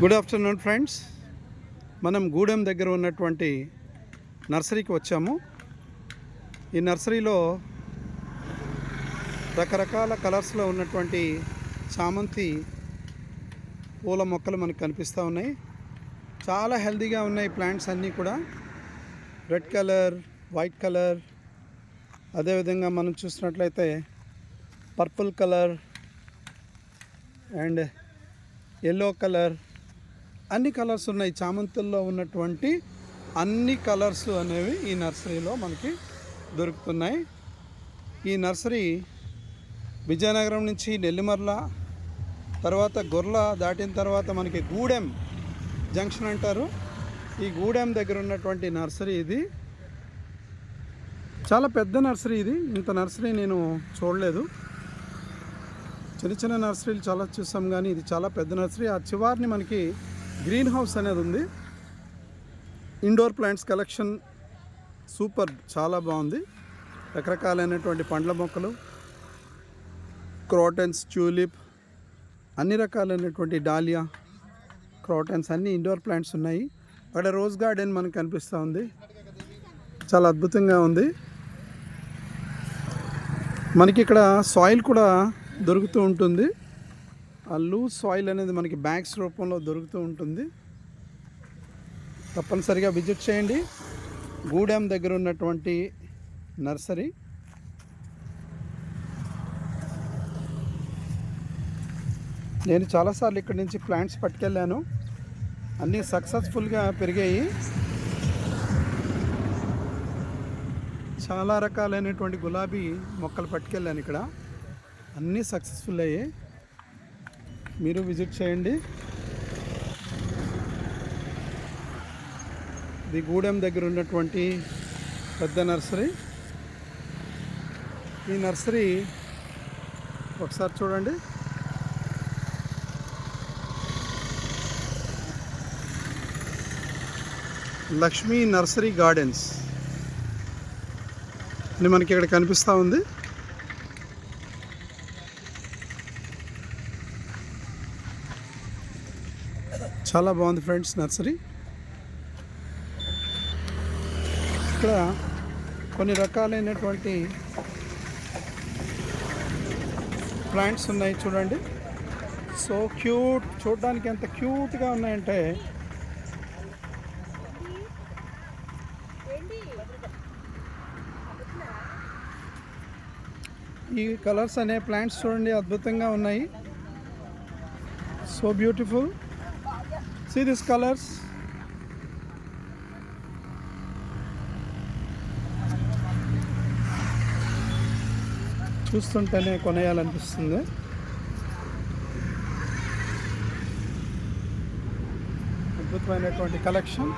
Good afternoon friends మనం గూడెం దగ్గర ఉన్నటువంటి నర్సరీకి వచ్చాము. ఈ నర్సరీలో రకరకాల కలర్స్లో ఉన్నటువంటి చామంతి పూల మొక్కలు మనకు కనిపిస్తూ ఉన్నాయి. చాలా హెల్తీగా ఉన్నాయి ప్లాంట్స్ అన్నీ కూడా. రెడ్ కలర్ వైట్ కలర్ అదేవిధంగా మనం చూసినట్లయితే purple colour and yellow colour అన్ని కలర్స్ ఉన్నాయి. చామంతుల్లో ఉన్నటువంటి అన్ని కలర్స్ అనేవి ఈ నర్సరీలో మనకి దొరుకుతున్నాయి. ఈ నర్సరీ విజయనగరం నుంచి నెల్లిమర్ల తర్వాత గొర్ల దాటిన తర్వాత మనకి గూడెం జంక్షన్ అంటారు. ఈ గూడెం దగ్గర ఉన్నటువంటి నర్సరీ ఇది. చాలా పెద్ద నర్సరీ ఇది. ఇంత నర్సరీ నేను చూడలేదు. చిన్న చిన్న నర్సరీలు చాలా చూసాం కానీ ఇది చాలా పెద్ద నర్సరీ. ఆ చివారిని మనకి గ్రీన్ హౌస్ అనేది ఉంది. ఇండోర్ ప్లాంట్స్ కలెక్షన్ సూపర్ చాలా బాగుంది. రకరకాలైనటువంటి పండ్ల మొక్కలు క్రోటన్స్ ట్యూలిప్ అన్ని రకాలైనటువంటి డాలియా క్రోటన్స్ అన్ని ఇండోర్ ప్లాంట్స్ ఉన్నాయి. అక్కడ రోజ్ గార్డెన్ మనకు కనిపిస్తూ ఉంది. చాలా అద్భుతంగా ఉంది. మనకి ఇక్కడ సాయిల్ కూడా దొరుకుతూ ఉంటుంది. లూజ్ సాయిల్ అనేది మనకి బ్యాగ్స్ రూపంలో దొరుకుతూ ఉంటుంది. తప్పనిసరిగా విజిట్ చేయండి. గూడెం దగ్గర ఉన్నటువంటి నర్సరీ. నేను చాలాసార్లు ఇక్కడి నుంచి ప్లాంట్స్ పట్టుకెళ్ళాను. అన్నీ సక్సెస్ఫుల్గా పెరిగాయి. చాలా రకాలైనటువంటి గులాబీ మొక్కలు పట్టుకెళ్ళాను ఇక్కడ. అన్నీ సక్సెస్ఫుల్ అయ్యాయి. మీరు విజిట్ చేయండి. ఇది గూడెం దగ్గర ఉన్నటువంటి పెద్ద నర్సరీ. ఈ నర్సరీ ఒకసారి చూడండి. Lakshmi nursery gardens. అని మనకి ఇక్కడ కనిపిస్తూ ఉంది. చాలా బాగుంది ఫ్రెండ్స్ నర్సరీ. ఇక్కడ కొన్ని రకాలైనటువంటి ప్లాంట్స్ ఉన్నాయి చూడండి. సో క్యూట్ చూడడానికి ఎంత క్యూట్గా ఉన్నాయంటే ఈ కలర్స్ అనే ప్లాంట్స్ చూడండి అద్భుతంగా ఉన్నాయి. So beautiful. See these colours చూస్తుంటేనే కొనేయాలనిపిస్తుంది. అద్భుతమైనటువంటి కలెక్షన్.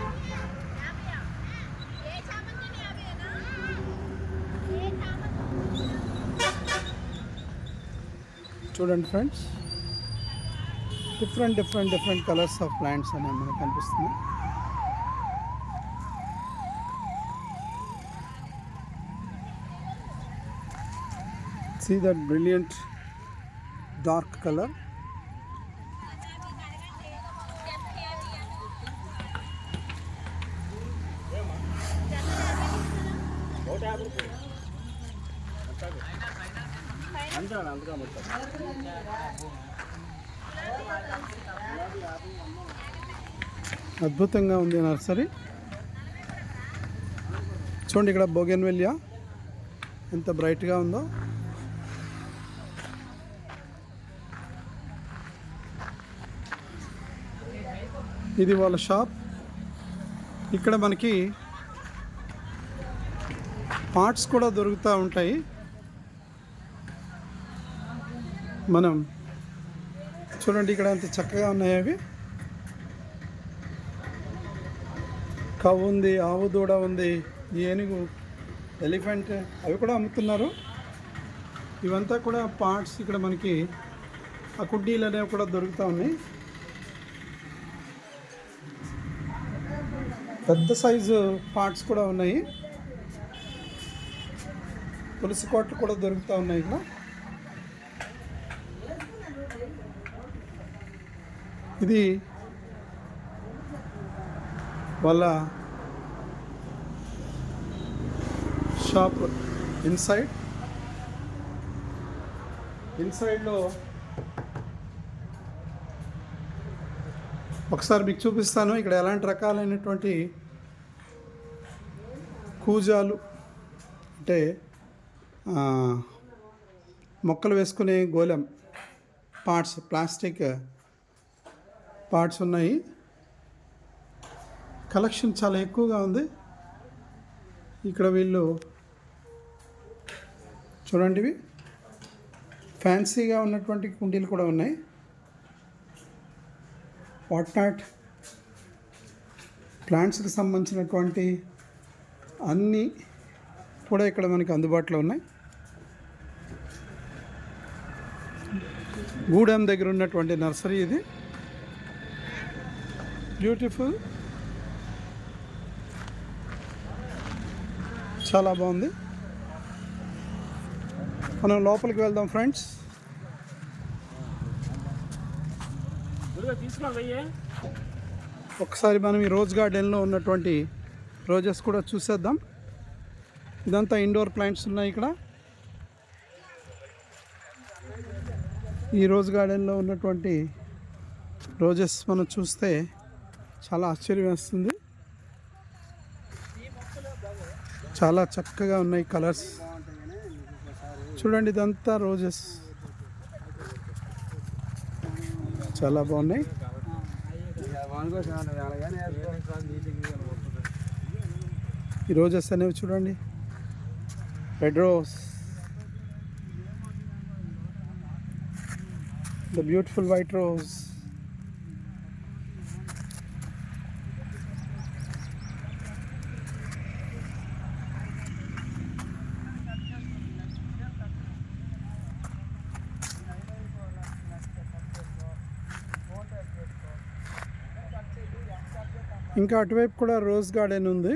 చూడండి friends. Different different different colours of plants అనేవి మనకు కనిపిస్తుంది దట్ that డార్క్ కలర్ అందుకే అద్భుతంగా ఉంది నర్సరీ. చూడండి ఇక్కడ బోగెన్వెలియా ఎంత బ్రైట్గా ఉందో. ఇది వాళ్ళ షాప్. ఇక్కడ మనకి పార్ట్స్ కూడా దొరుకుతూ ఉంటాయి. మనం చూడండి ఇక్కడ అంత చక్కగా ఉన్నాయి అవి. కవ్వు ఉంది ఆవు దూడ ఉంది ఏనుగు ఎలిఫెంట్ అవి కూడా అమ్ముతున్నారు. ఇవంతా కూడా పార్ట్స్ ఇక్కడ మనకి ఆ కుడ్డీలు అనేవి కూడా దొరుకుతూ ఉన్నాయి. పెద్ద సైజు పార్ట్స్ కూడా ఉన్నాయి. తులసి కోట్లు కూడా దొరుకుతూ ఉన్నాయి ఇక్కడ. ఇది వాళ్ళ షాప్ ఇన్సైడ్. ఇన్సైడ్లో ఒకసారి మీకు చూపిస్తాను. ఇక్కడ ఎలాంటి రకాలైనటువంటి కూజాలు అంటే మొక్కలు వేసుకునే గోళం పార్ట్స్ ప్లాస్టిక్ పార్ట్స్ ఉన్నాయి. కలెక్షన్ చాలా ఎక్కువగా ఉంది. ఇక్కడ వీళ్ళు చూడండి ఇవి. ఫ్యాన్సీగా ఉన్నటువంటి కుండీలు కూడా ఉన్నాయి. వాట్ నాట్ ప్లాంట్స్కి సంబంధించినటువంటి అన్నీ కూడా ఇక్కడ మనకి అందుబాటులో ఉన్నాయి. గూడెం దగ్గర ఉన్నటువంటి నర్సరీ ఇది. బ్యూటిఫుల్ చాలా బాగుంది. మనం లోపలికి వెళ్దాం ఫ్రెండ్స్ ఒకసారి మనం ఈ రోజ్ గార్డెన్లో ఉన్నటువంటి రోజెస్ కూడా చూసేద్దాం. ఇదంతా ఇండోర్ ప్లాంట్స్ ఉన్నాయి ఇక్కడ. ఈ రోజ్ గార్డెన్లో ఉన్నటువంటి రోజెస్ మనం చూస్తే చాలా ఆశ్చర్యం వేస్తుంది చాలా చక్కగా ఉన్నాయి కలర్స్. చూడండి ఇదంతా రోజెస్. చాలా బాగున్నాయి. ఈ రోజెస్ అనేవి చూడండి. Red rose the beautiful white rose ఇంకా అటువైపు కూడా రోజ్ గార్డెన్ ఉంది.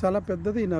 చాలా పెద్దది